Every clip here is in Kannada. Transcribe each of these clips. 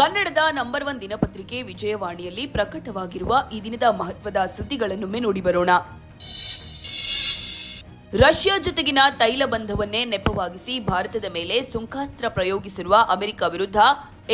ಕನ್ನಡದ ನಂಬರ್ ಒನ್ ದಿನಪತ್ರಿಕೆ ವಿಜಯವಾಣಿಯಲ್ಲಿ ಪ್ರಕಟವಾಗಿರುವ ಈ ದಿನದ ಮಹತ್ವದ ಸುದ್ದಿಗಳನ್ನೊಮ್ಮೆ ನೋಡಿ ಬರೋಣ. ರಷ್ಯಾ ಜೊತೆಗಿನ ತೈಲ ಬಂಧವನ್ನೇ ನೆಪವಾಗಿಸಿ ಭಾರತದ ಮೇಲೆ ಸುಂಕಾಸ್ತ್ರ ಪ್ರಯೋಗಿಸಿರುವ ಅಮೆರಿಕ ವಿರುದ್ಧ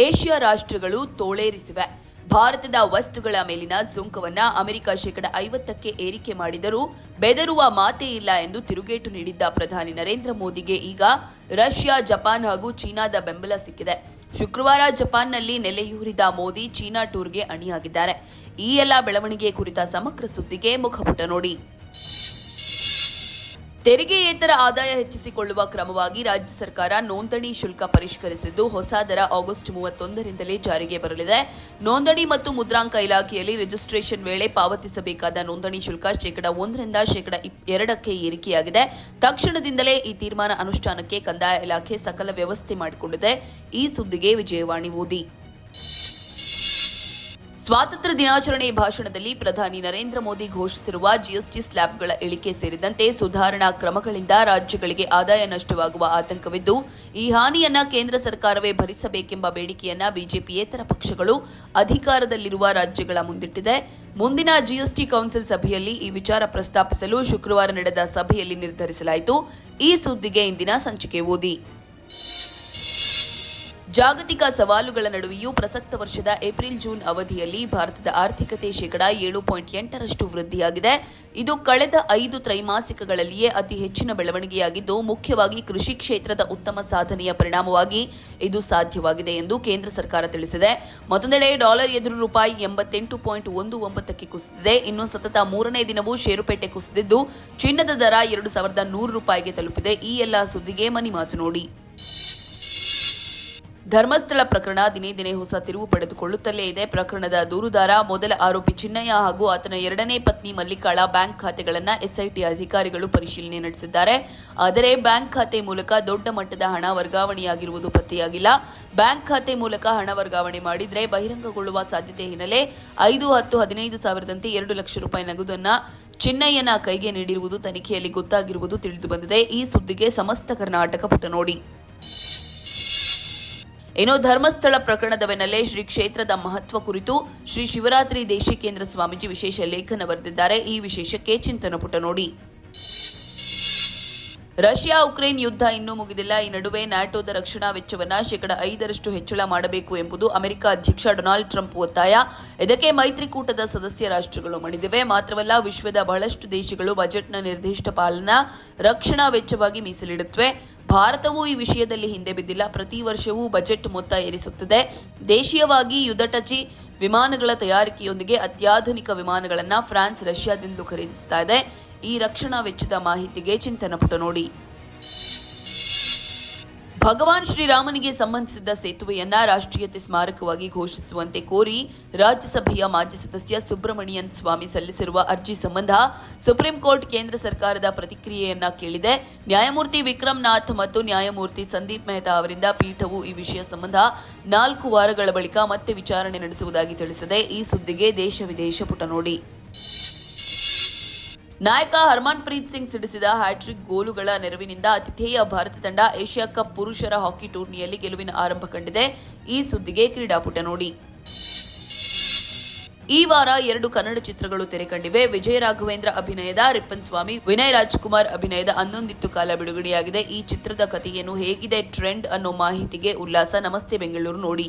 ಏಷ್ಯಾ ರಾಷ್ಟ್ರಗಳು ತೋಳೇರಿಸಿವೆ. ಭಾರತದ ವಸ್ತುಗಳ ಮೇಲಿನ ಸುಂಕವನ್ನ ಅಮೆರಿಕ ಶೇಕಡ ಐವತ್ತಕ್ಕೆ ಏರಿಕೆ ಮಾಡಿದರೂ ಬೆದರುವ ಮಾತೇ ಇಲ್ಲ ಎಂದು ತಿರುಗೇಟು ನೀಡಿದ್ದ ಪ್ರಧಾನಿ ನರೇಂದ್ರ ಮೋದಿಗೆ ಈಗ ರಷ್ಯಾ, ಜಪಾನ್ ಹಾಗೂ ಚೀನಾದ ಬೆಂಬಲ ಸಿಕ್ಕಿದೆ. ಶುಕ್ರವಾರ ಜಪಾನ್ನಲ್ಲಿ ನೆಲೆಯೂರಿದ ಮೋದಿ ಚೀನಾ ಟೂರ್ಗೆ ಅಣಿಯಾಗಿದ್ದಾರೆ. ಈ ಎಲ್ಲ ಬೆಳವಣಿಗೆ ಕುರಿತ ಸಮಗ್ರ ಸುದ್ದಿಗೆ ಮುಖಪುಟ ನೋಡಿ. ತೆರಿಗೆಯೇತರ ಆದಾಯ ಹೆಚ್ಚಿಸಿಕೊಳ್ಳುವ ಕ್ರಮವಾಗಿ ರಾಜ್ಯ ಸರ್ಕಾರ ನೋಂದಣಿ ಶುಲ್ಕ ಪರಿಷ್ಕರಿಸಿದ್ದು, ಹೊಸ ದರ ಆಗಸ್ಟ್ ಮೂವತ್ತೊಂದರಿಂದಲೇ ಜಾರಿಗೆ ಬರಲಿದೆ. ನೋಂದಣಿ ಮತ್ತು ಮುದ್ರಾಂಕ ಇಲಾಖೆಯಲ್ಲಿ ರಿಜಿಸ್ಟ್ರೇಷನ್ ವೇಳೆ ಪಾವತಿಸಬೇಕಾದ ನೋಂದಣಿ ಶುಲ್ಕ ಶೇಕಡಾ ಒಂದರಿಂದ ಶೇಕಡ ಎರಡಕ್ಕೆ ಏರಿಕೆಯಾಗಿದೆ. ತಕ್ಷಣದಿಂದಲೇ ಈ ತೀರ್ಮಾನ ಅನುಷ್ಠಾನಕ್ಕೆ ಕಂದಾಯ ಇಲಾಖೆ ಸಕಲ ವ್ಯವಸ್ಥೆ ಮಾಡಿಕೊಂಡಿದೆ. ಈ ಸುದ್ದಿಗೆ ವಿಜಯವಾಣಿ ಓದಿ. ಸ್ವಾತಂತ್ರ್ಯ ದಿನಾಚರಣೆ ಭಾಷಣದಲ್ಲಿ ಪ್ರಧಾನಿ ನರೇಂದ್ರ ಮೋದಿ ಘೋಷಿಸಿರುವ ಜಿಎಸ್ಟಿ ಸ್ಲ್ಯಾಬ್ಗಳ ಇಳಿಕೆ ಸೇರಿದಂತೆ ಸುಧಾರಣಾ ಕ್ರಮಗಳಿಂದ ರಾಜ್ಯಗಳಿಗೆ ಆದಾಯ ನಷ್ಟವಾಗುವ ಆತಂಕವಿದ್ದು, ಈ ಹಾನಿಯನ್ನ ಕೇಂದ್ರ ಸರ್ಕಾರವೇ ಭರಿಸಬೇಕೆಂಬ ಬೇಡಿಕೆಯನ್ನ ಬಿಜೆಪಿಯೇತರ ಪಕ್ಷಗಳು ಅಧಿಕಾರದಲ್ಲಿರುವ ರಾಜ್ಯಗಳ ಮುಂದಿಟ್ಟಿದೆ. ಮುಂದಿನ ಜಿಎಸ್ಟಿ ಕೌನ್ಸಿಲ್ ಸಭೆಯಲ್ಲಿ ಈ ವಿಚಾರ ಪ್ರಸ್ತಾಪಿಸಲು ಶುಕ್ರವಾರ ನಡೆದ ಸಭೆಯಲ್ಲಿ ನಿರ್ಧರಿಸಲಾಯಿತು. ಈ ಸುದ್ದಿಗೆ ಇಂದಿನ ಸಂಚಿಕೆ ಓದಿ. ಜಾಗತಿಕ ಸವಾಲುಗಳ ನಡುವೆಯೂ ಪ್ರಸಕ್ತ ವರ್ಷದ ಏಪ್ರಿಲ್ ಜೂನ್ ಅವಧಿಯಲ್ಲಿ ಭಾರತದ ಆರ್ಥಿಕತೆ ಶೇಕಡ ಏಳು ಪಾಯಿಂಟ್ ಎಂಟರಷ್ಟು ವೃದ್ಧಿಯಾಗಿದೆ. ಇದು ಕಳೆದ ಐದು ತ್ರೈಮಾಸಿಕಗಳಲ್ಲಿಯೇ ಅತಿ ಹೆಚ್ಚಿನ ಬೆಳವಣಿಗೆಯಾಗಿದ್ದು, ಮುಖ್ಯವಾಗಿ ಕೃಷಿ ಕ್ಷೇತ್ರದ ಉತ್ತಮ ಸಾಧನೆಯ ಪರಿಣಾಮವಾಗಿ ಇದು ಸಾಧ್ಯವಾಗಿದೆ ಎಂದು ಕೇಂದ್ರ ಸರ್ಕಾರ ತಿಳಿಸಿದೆ. ಮತ್ತೊಂದೆಡೆ ಡಾಲರ್ ಎದುರು ರೂಪಾಯಿ ಎಂಬತ್ತೆಂಟು ಪಾಯಿಂಟ್ ಒಂದು ಒಂಬತ್ತಕ್ಕೆ ಕುಸಿದಿದೆ. ಇನ್ನು ಸತತ ಮೂರನೇ ದಿನವೂ ಷೇರುಪೇಟೆ ಕುಸಿದಿದ್ದು, ಚಿನ್ನದ ದರ ಎರಡು ಸಾವಿರದ ನೂರು ರೂಪಾಯಿಗೆ ತಲುಪಿದೆ. ಈ ಎಲ್ಲ ಸುದ್ದಿಗೆ ಮನಿ ಮಾತು ನೋಡಿ. ಧರ್ಮಸ್ಥಳ ಪ್ರಕರಣ ದಿನೇ ದಿನೇ ಹೊಸ ತಿರುವು ಪಡೆದುಕೊಳ್ಳುತ್ತಲೇ ಇದೆ. ಪ್ರಕರಣದ ದೂರುದಾರ ಮೊದಲ ಆರೋಪಿ ಚಿನ್ನಯ್ಯ ಹಾಗೂ ಆತನ ಎರಡನೇ ಪತ್ನಿ ಮಲ್ಲಿಕಾಳ ಬ್ಯಾಂಕ್ ಖಾತೆಗಳನ್ನು ಎಸ್ಐಟಿ ಅಧಿಕಾರಿಗಳು ಪರಿಶೀಲನೆ ನಡೆಸಿದ್ದಾರೆ. ಆದರೆ ಬ್ಯಾಂಕ್ ಖಾತೆ ಮೂಲಕ ದೊಡ್ಡ ಮಟ್ಟದ ಹಣ ವರ್ಗಾವಣೆಯಾಗಿರುವುದು ಪತ್ತೆಯಾಗಿಲ್ಲ. ಬ್ಯಾಂಕ್ ಖಾತೆ ಮೂಲಕ ಹಣ ವರ್ಗಾವಣೆ ಮಾಡಿದರೆ ಬಹಿರಂಗಗೊಳ್ಳುವ ಸಾಧ್ಯತೆ ಹಿನ್ನೆಲೆ ಐದು, ಹತ್ತು, ಹದಿನೈದು ಸಾವಿರದಂತೆ ಎರಡು ಲಕ್ಷ ರೂಪಾಯಿ ನಗದನ್ನು ಚಿನ್ನಯ್ಯನ ಕೈಗೆ ನೀಡಿರುವುದು ತನಿಖೆಯಲ್ಲಿ ಗೊತ್ತಾಗಿರುವುದು ತಿಳಿದು ಬಂದಿದೆ. ಈ ಸುದ್ದಿಗೆ ಸಮಸ್ತ ಕರ್ನಾಟಕ ಪುಟ ನೋಡಿ. ಇನ್ನು ಧರ್ಮಸ್ಥಳ ಪ್ರಕರಣದ ಬೆನ್ನಲ್ಲೇ ಶ್ರೀ ಕ್ಷೇತ್ರದ ಮಹತ್ವ ಕುರಿತು ಶ್ರೀ ಶಿವರಾತ್ರಿ ದೇಶಿಕೇಂದ್ರ ಸ್ವಾಮೀಜಿ ವಿಶೇಷ ಲೇಖನ ಬರೆದಿದ್ದಾರೆ. ಈ ವಿಶೇಷಕ್ಕೆ ಚಿಂತನ ಪುಟ ನೋಡಿ. ರಷ್ಯಾ ಉಕ್ರೇನ್ ಯುದ್ಧ ಇನ್ನೂ ಮುಗಿದಿಲ್ಲ. ಈ ನಡುವೆ ನ್ಯಾಟೋದ ರಕ್ಷಣಾ ವೆಚ್ಚವನ್ನ ಶೇಕಡ ಐದರಷ್ಟು ಹೆಚ್ಚಳ ಮಾಡಬೇಕು ಎಂಬುದು ಅಮೆರಿಕ ಅಧ್ಯಕ್ಷ ಡೊನಾಲ್ಡ್ ಟ್ರಂಪ್ ಒತ್ತಾಯ. ಇದಕ್ಕೆ ಮೈತ್ರಿಕೂಟದ ಸದಸ್ಯ ರಾಷ್ಟ್ರಗಳು ಮಣಿದಿವೆ. ಮಾತ್ರವಲ್ಲ, ವಿಶ್ವದ ಬಹಳಷ್ಟು ದೇಶಗಳು ಬಜೆಟ್ನ ನಿರ್ದಿಷ್ಟ ಪಾಲನ ರಕ್ಷಣಾ ವೆಚ್ಚವಾಗಿ ಮೀಸಲಿಡುತ್ತವೆ. ಭಾರತವು ಈ ವಿಷಯದಲ್ಲಿ ಹಿಂದೆ ಬಿದ್ದಿಲ್ಲ. ಪ್ರತಿ ವರ್ಷವೂ ಬಜೆಟ್ ಮೊತ್ತ ಏರಿಸುತ್ತದೆ ದೇಶೀಯವಾಗಿ ಯುದ್ಧಟಚಿ ವಿಮಾನಗಳ ತಯಾರಿಕೆಯೊಂದಿಗೆ ಅತ್ಯಾಧುನಿಕ ವಿಮಾನಗಳನ್ನು ಫ್ರಾನ್ಸ್, ರಷ್ಯಾದಿಂದ ಖರೀದಿಸ್ತಾ ಇದೆ. ಈ ರಕ್ಷಣಾ ವೆಚ್ಚದ ಮಾಹಿತಿಗೆ ಚಿಂತನ ಪುಟ ನೋಡಿ. ಭಗವಾನ್ ಶ್ರೀರಾಮನಿಗೆ ಸಂಬಂಧಿಸಿದ ಸೇತುವೆಯನ್ನ ರಾಷ್ಟ್ರೀಯತೆ ಸ್ಮಾರಕವಾಗಿ ಘೋಷಿಸುವಂತೆ ಕೋರಿ ರಾಜ್ಯಸಭೆಯ ಮಾಜಿ ಸದಸ್ಯ ಸುಬ್ರಮಣಿಯನ್ ಸ್ವಾಮಿ ಸಲ್ಲಿಸಿರುವ ಅರ್ಜಿ ಸಂಬಂಧ ಸುಪ್ರೀಂ ಕೋರ್ಟ್ ಕೇಂದ್ರ ಸರ್ಕಾರದ ಪ್ರತಿಕ್ರಿಯೆಯನ್ನ ಕೇಳಿದೆ. ನ್ಯಾಯಮೂರ್ತಿ ವಿಕ್ರಮ್ ನಾಥ್ ಮತ್ತು ನ್ಯಾಯಮೂರ್ತಿ ಸಂದೀಪ್ ಮೆಹ್ತಾ ಅವರಿಂದ ಪೀಠವು ಈ ವಿಷಯ ಸಂಬಂಧ ನಾಲ್ಕು ವಾರಗಳ ಬಳಿಕ ಮತ್ತೆ ವಿಚಾರಣೆ ನಡೆಸುವುದಾಗಿ ತಿಳಿಸಿದೆ. ಈ ಸುದ್ದಿಗೆ ದೇಶ ವಿದೇಶ ಪುಟ ನೋಡಿ. ನಾಯಕ ಹರ್ಮನ್ ಪ್ರೀತ್ ಸಿಂಗ್ ಸಿಡಿಸಿದ ಹ್ಯಾಟ್ರಿಕ್ ಗೋಲುಗಳ ನೆರವಿನಿಂದ ಆತಿಥೇಯ ಭಾರತ ತಂಡ ಏಷ್ಯಾ ಕಪ್ ಪುರುಷರ ಹಾಕಿ ಟೂರ್ನಿಯಲ್ಲಿ ಗೆಲುವಿನ ಆರಂಭ ಕಂಡಿದೆ. ಈ ಸುದ್ದಿಗೆ ಕ್ರೀಡಾಪುಟ ನೋಡಿ. ಈ ವಾರ ಎರಡು ಕನ್ನಡ ಚಿತ್ರಗಳು ತೆರೆ ಕಂಡಿವೆ ವಿಜಯ ರಾಘವೇಂದ್ರ ಅಭಿನಯದ ರಿಪ್ಪನ್ ಸ್ವಾಮಿ ವಿನಯ್ ರಾಜ್ಕುಮಾರ್ ಅಭಿನಯದ ಹನ್ನೊಂದಿತ್ತು ಕಾಲ ಬಿಡುಗಡೆಯಾಗಿದೆ. ಈ ಚಿತ್ರದ ಕಥೆಯನ್ನು ಹೇಗಿದೆ ಟ್ರೆಂಡ್ ಅನ್ನೋ ಮಾಹಿತಿಗೆ ಉಲ್ಲಾಸ. ನಮಸ್ತೆ ಬೆಂಗಳೂರು ನೋಡಿ.